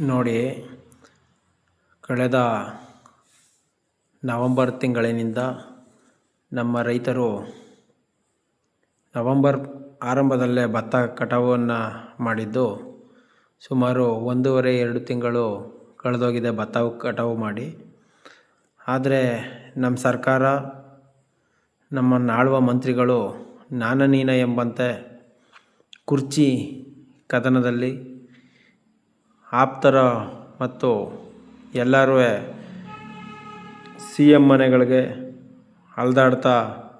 ನೋಡಿ, ಕಳೆದ ನವಂಬರ್ ತಿಂಗಳಿನಿಂದ ನಮ್ಮ ರೈತರು ನವಂಬರ್ ಆರಂಭದಲ್ಲೇ ಭತ್ತ ಕಟಾವನ್ನು ಮಾಡಿದ್ದು, ಸುಮಾರು ಒಂದೂವರೆ ಎರಡು ತಿಂಗಳು ಕಳೆದೋಗಿದೆ ಭತ್ತ ಕಟಾವು ಮಾಡಿ. ಆದರೆ ನಮ್ಮ ಸರ್ಕಾರ, ನಮ್ಮ ಆಳುವ ಮಂತ್ರಿಗಳು ನಾನನೀನ ಎಂಬಂತೆ ಕುರ್ಚಿ ಕದನದಲ್ಲಿ ಆಪ್ತರ ಮತ್ತು ಎಲ್ಲರೂ ಸಿ ಎಂ ಮನೆಗಳಿಗೆ ಅಲೆದಾಡ್ತಾ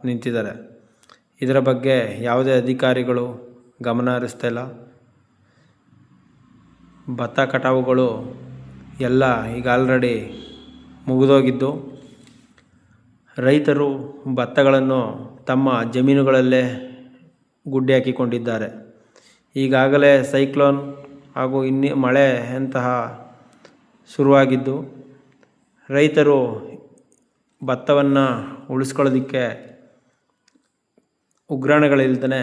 ನಿಂತಿದ್ದಾರೆ. ಇದರ ಬಗ್ಗೆ ಯಾವುದೇ ಅಧಿಕಾರಿಗಳು ಗಮನ ಹರಿಸ್ತಾ ಇಲ್ಲ. ಭತ್ತ ಕಟಾವುಗಳು ಎಲ್ಲ ಈಗ ಆಲ್ರೆಡಿ ಮುಗಿದೋಗಿದ್ದು. ರೈತರು ಭತ್ತಗಳನ್ನು ತಮ್ಮ ಜಮೀನುಗಳಲ್ಲೇ ಗುಡ್ಡೆ ಹಾಕಿಕೊಂಡಿದ್ದಾರೆ. ಈಗಾಗಲೇ ಸೈಕ್ಲೋನ್ ಹಾಗೂ ಇನ್ನಿ, ಮಳೆ ಅಂತಹ ಶುರುವಾಗಿದ್ದು, ರೈತರು ಭತ್ತವನ್ನು ಉಳಿಸ್ಕೊಳ್ಳೋದಕ್ಕೆ ಉಗ್ರಾಣಗಳಿಲ್ದೇ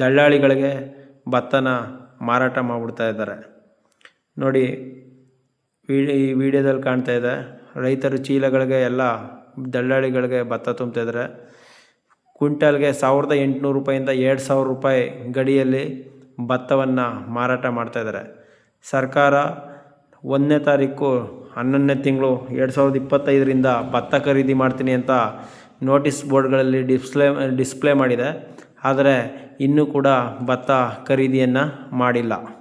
ದಳ್ಳಾಳಿಗಳಿಗೆ ಭತ್ತನ ಮಾರಾಟ ಮಾಡಿಬಿಡ್ತಾ ಇದ್ದಾರೆ. ನೋಡಿ ಈ ವಿಡಿಯೋದಲ್ಲಿ ಕಾಣ್ತಾ ಇದೆ, ರೈತರು ಚೀಲಗಳಿಗೆ ಎಲ್ಲ ದಳ್ಳಾಳಿಗಳಿಗೆ ಭತ್ತ ತುಂಬ್ತಾ ಇದ್ದಾರೆ. ಕ್ವಿಂಟಲ್ಗೆ ಸಾವಿರದ ಎಂಟುನೂರು ರೂಪಾಯಿಂದ ಎರಡು ಸಾವಿರ ರೂಪಾಯಿ ಗಡಿಯಲ್ಲಿ ಭತ್ತವನ್ನು ಮಾರಾಟ ಮಾಡ್ತಾಯಿದ್ದಾರೆ ಸರ್ಕಾರ ಒಂದನೇ ತಾರೀಕು ಹನ್ನೊಂದನೇ ತಿಂಗಳು ಎರಡು ಸಾವಿರದ ಇಪ್ಪತ್ತೈದರಿಂದ ಭತ್ತ ಖರೀದಿ ಮಾಡ್ತೀನಿ ಅಂತ ನೋಟಿಸ್ ಬೋರ್ಡ್ಗಳಲ್ಲಿ ಡಿಸ್ಪ್ಲೇ ಡಿಸ್ಪ್ಲೇ ಮಾಡಿದೆ. ಆದರೆ ಇನ್ನೂ ಕೂಡ ಭತ್ತ ಖರೀದಿಯನ್ನು ಮಾಡಿಲ್ಲ.